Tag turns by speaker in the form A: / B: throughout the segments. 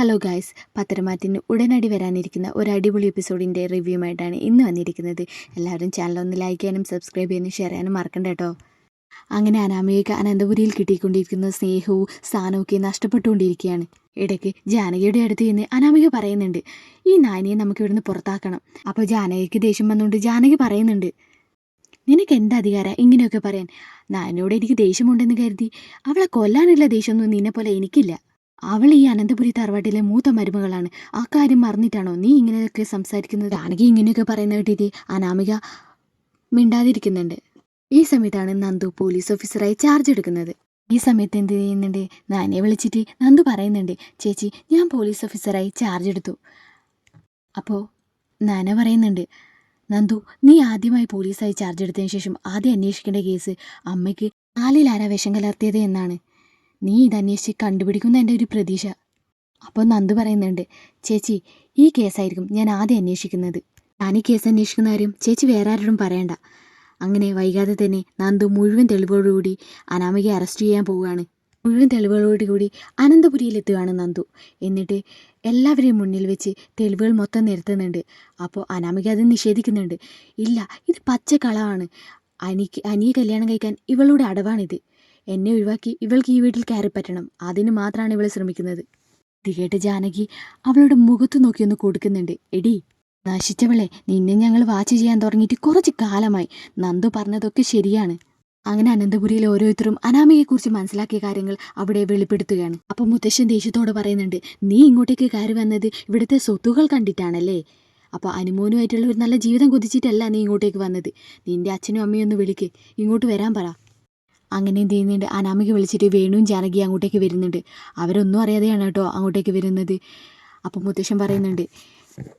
A: Hello guys പത്തരമാറ്റിന് ഉടനടി വരാനിരിക്കുന്ന ഒരു അടിപൊളി എപ്പിസോഡിന്റെ റിവ്യൂമായിട്ടാണ് ഇന്ന് വന്നിരിക്കുന്നത്. എല്ലാവരും ചാനൽ ഒന്ന് ലൈക്ക് ചെയ്യാനും സബ്സ്ക്രൈബ് ചെയ്യാനും ഷെയർ ചെയ്യാനും മറക്കണ്ട കേട്ടോ. അങ്ങനെ അനാമികയ്ക്ക് അനന്തപുരിയിൽ കിട്ടിക്കൊണ്ടിരിക്കുന്ന സ്നേഹവും സ്ഥാനവും ഒക്കെ നഷ്ടപ്പെട്ടുകൊണ്ടിരിക്കുകയാണ്. ഇടയ്ക്ക് ജാനകിയുടെ അടുത്ത് നിന്ന് അനാമിക പറയുന്നുണ്ട് ഈ നാനിയെ നമുക്ക് ഇവിടുന്ന് പുറത്താക്കണം. അപ്പോൾ ജാനകിക്ക് ദേഷ്യം വന്നുകൊണ്ട് ജാനകി പറയുന്നുണ്ട് നിനക്ക് എന്താ അധികാരം? ഇങ്ങനെയൊക്കെ പറയാൻ. നാനോട് എനിക്ക് ദേഷ്യമുണ്ടെന്ന് കരുതി. അവളെ കൊല്ലാനുള്ള ദേഷ്യമൊന്നും നിന്നെ പോലെ എനിക്കില്ല. അവൾ ഈ അനന്തപുരി തറവാട്ടിലെ മൂത്ത മരുമകളാണ്. ആ കാര്യം മറന്നിട്ടാണോ നീ ഇങ്ങനെയൊക്കെ സംസാരിക്കുന്നത്? ആണെങ്കിൽ ഇങ്ങനെയൊക്കെ പറയുന്ന കേട്ടിട്ട് അനാമിക മിണ്ടാതിരിക്കുന്നുണ്ട്. ഈ സമയത്താണ് നന്ദു പോലീസ് ഓഫീസറായി ചാർജ് എടുക്കുന്നത്. ഈ സമയത്ത് എന്ത് ചെയ്യുന്നുണ്ട്? നാനെ വിളിച്ചിട്ട് നന്ദു പറയുന്നുണ്ട് ചേച്ചി ഞാൻ പോലീസ് ഓഫീസറായി ചാർജ് എടുത്തു. അപ്പോൾ നാന പറയുന്നുണ്ട് നന്ദു നീ ആദ്യമായി പോലീസായി ചാർജ് എടുത്തതിന് ശേഷം ആദ്യം അന്വേഷിക്കേണ്ട കേസ് അമ്മയ്ക്ക് ആലിൽ ആരാ വിഷം കലർത്തിയത് എന്നാണ്. നീ ഇത് അന്വേഷിച്ച് കണ്ടുപിടിക്കുന്ന എന്റെ ഒരു പ്രതീക്ഷ. അപ്പോൾ നന്ദു പറയുന്നുണ്ട് ചേച്ചി ഈ കേസായിരിക്കും ഞാൻ ആദ്യം അന്വേഷിക്കുന്നത്. ഞാൻ ഈ കേസ് അന്വേഷിക്കുന്ന കാര്യം ചേച്ചി വേറെ ആരോടും പറയണ്ട. അങ്ങനെ വൈകാതെ തന്നെ നന്ദു മുഴുവൻ തെളിവോടുകൂടി അനാമികയെ അറസ്റ്റ് ചെയ്യാൻ പോവുകയാണ്. മുഴുവൻ തെളിവുകളോട് കൂടി അനന്തപുരിയിലെത്തുകയാണ് നന്ദു. എന്നിട്ട് എല്ലാവരെയും മുന്നിൽ വെച്ച് തെളിവുകൾ മൊത്തം നിരത്തുന്നുണ്ട്. അപ്പോൾ അനാമിക അത് നിഷേധിക്കുന്നുണ്ട്. ഇല്ല ഇത് പച്ചക്കളവാണ് അനിക്ക് അനിയെ കല്യാണം കഴിക്കാൻ ഇവളുടെ അടവാണിത്. എന്നെ ഒഴിവാക്കി ഇവൾക്ക് ഈ വീട്ടിൽ കയറി പറ്റണം. അതിന് മാത്രമാണ് ഇവൾ ശ്രമിക്കുന്നത്. ഇത് കേട്ട് ജാനകി അവളുടെ മുഖത്ത് നോക്കിയൊന്ന് കൊടുക്കുന്നുണ്ട്. എടി നശിച്ചവളെ നിന്നെ ഞങ്ങൾ വാച്ച് ചെയ്യാൻ തുടങ്ങിയിട്ട് കുറച്ച് കാലമായി. നന്ദു പറഞ്ഞതൊക്കെ ശരിയാണ്. അങ്ങനെ അനന്തപുരിയിലെ ഓരോരുത്തരും അനാമയെക്കുറിച്ച് മനസ്സിലാക്കിയ കാര്യങ്ങൾ അവിടെ വെളിപ്പെടുത്തുകയാണ്. അപ്പം മുത്തശ്ശൻ ദേഷ്യത്തോട് പറയുന്നുണ്ട് നീ ഇങ്ങോട്ടേക്ക് കയറി വന്നത് ഇവിടുത്തെ സ്വത്തുകൾ കണ്ടിട്ടാണല്ലേ? അപ്പോൾ അനുമോനുമായിട്ടുള്ള ഒരു നല്ല ജീവിതം കൊതിച്ചിട്ടല്ല നീ ഇങ്ങോട്ടേക്ക് വന്നത്. നിന്റെ അച്ഛനും അമ്മയും ഒന്ന് വിളിക്ക്. ഇങ്ങോട്ട് വരാൻ പറ. അങ്ങനെ എന്ത് ചെയ്യുന്നുണ്ട്? അനാമിക വിളിച്ചിട്ട് വേണുവും ജാനകി അങ്ങോട്ടേക്ക് വരുന്നുണ്ട്. അവരൊന്നും അറിയാതെയാണ് കേട്ടോ അങ്ങോട്ടേക്ക് വരുന്നത്. അപ്പം മുത്തശ്ശൻ പറയുന്നുണ്ട്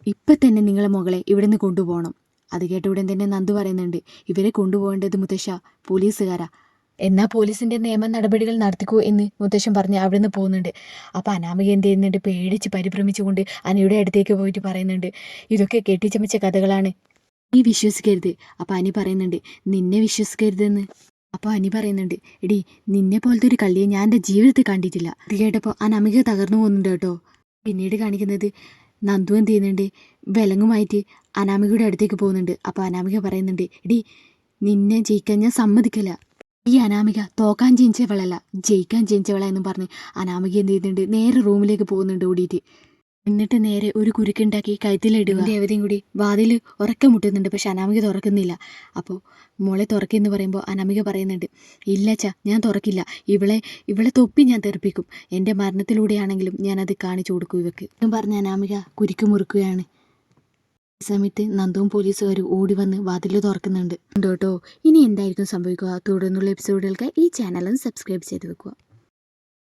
A: ഇപ്പം തന്നെ നിങ്ങളെ മകളെ ഇവിടെ നിന്ന് കൊണ്ടുപോകണം. അത് കേട്ട ഉടൻ തന്നെ നന്ദു പറയുന്നുണ്ട് ഇവരെ കൊണ്ടുപോകേണ്ടത് മുത്തശ്ശ പോലീസുകാരാ. എന്നാൽ പോലീസിന്റെ നിയമ നടപടികൾ നടത്തിക്കൂ എന്ന് മുത്തശ്ശൻ പറഞ്ഞ് അവിടെ നിന്ന് പോകുന്നുണ്ട്. അപ്പോൾ അനാമിക എന്ത് ചെയ്യുന്നുണ്ട്? പേടിച്ച് പരിഭ്രമിച്ചുകൊണ്ട് അനിയുടെ അടുത്തേക്ക് പോയിട്ട് പറയുന്നുണ്ട് ഇതൊക്കെ കെട്ടിച്ചമച്ച കഥകളാണ്. നീ വിശ്വസിക്കരുത്. അപ്പോൾ അനി പറയുന്നുണ്ട് നിന്നെ വിശ്വസിക്കരുതെന്ന്. അപ്പോൾ അനി പറയുന്നുണ്ട് എടി നിന്നെ പോലത്തെ ഒരു കള്ളിയെ ഞാൻ എന്റെ ജീവിതത്തിൽ കണ്ടിട്ടില്ല. ഇത് കേട്ടപ്പോൾ ആ നമിക തകർന്നു പോകുന്നുണ്ട് കേട്ടോ. പിന്നീട് കാണിക്കുന്നത് നന്ദു എന്ത് ചെയ്യുന്നുണ്ട് വിലങ്ങുമായിട്ട് അനാമികയുടെ അടുത്തേക്ക് പോകുന്നുണ്ട്. അപ്പോൾ അനാമിക പറയുന്നുണ്ട് എടി നിന്നെ ജയിക്കാൻ ഞാൻ സമ്മതിക്കില്ല. ഈ അനാമിക തോക്കാൻ ജനിച്ചവളല്ല ജയിക്കാൻ ജനിച്ചവള എന്നും പറഞ്ഞ് അനാമിക എന്ത് ചെയ്യുന്നുണ്ട് നേരെ റൂമിലേക്ക് പോകുന്നുണ്ട് ഓടിയിട്ട്. എന്നിട്ട് നേരെ ഒരു കുരുക്കുണ്ടാക്കി കഴുത്തിലിടുക ദേവതയും കൂടി വാതിൽ ഉറക്കം മുട്ടുന്നുണ്ട്. പക്ഷെ അനാമിക തുറക്കുന്നില്ല. അപ്പോൾ മോളെ തുറക്കെന്ന് പറയുമ്പോൾ അനാമിക പറയുന്നുണ്ട് ഇല്ല ചാ ഞാൻ തുറക്കില്ല. ഇവളെ ഇവളെ തൊപ്പി ഞാൻ തെറിപ്പിക്കും. എന്റെ മരണത്തിലൂടെയാണെങ്കിലും ഞാനത് കാണിച്ചു കൊടുക്കും ഇവക്ക്. എന്നും പറഞ്ഞ അനാമിക കുരുക്കു മുറുക്കുകയാണ്. ഈ സമയത്ത് നന്ദവും പോലീസുകാരും ഓടി വന്ന് വാതിൽ തുറക്കുന്നുണ്ട്. കേട്ടോ ഇനി എന്തായിരിക്കും സംഭവിക്കുക? തുടർന്നുള്ള എപ്പിസോഡുകൾക്ക് ഈ ചാനലും സബ്സ്ക്രൈബ് ചെയ്ത് വെക്കുക.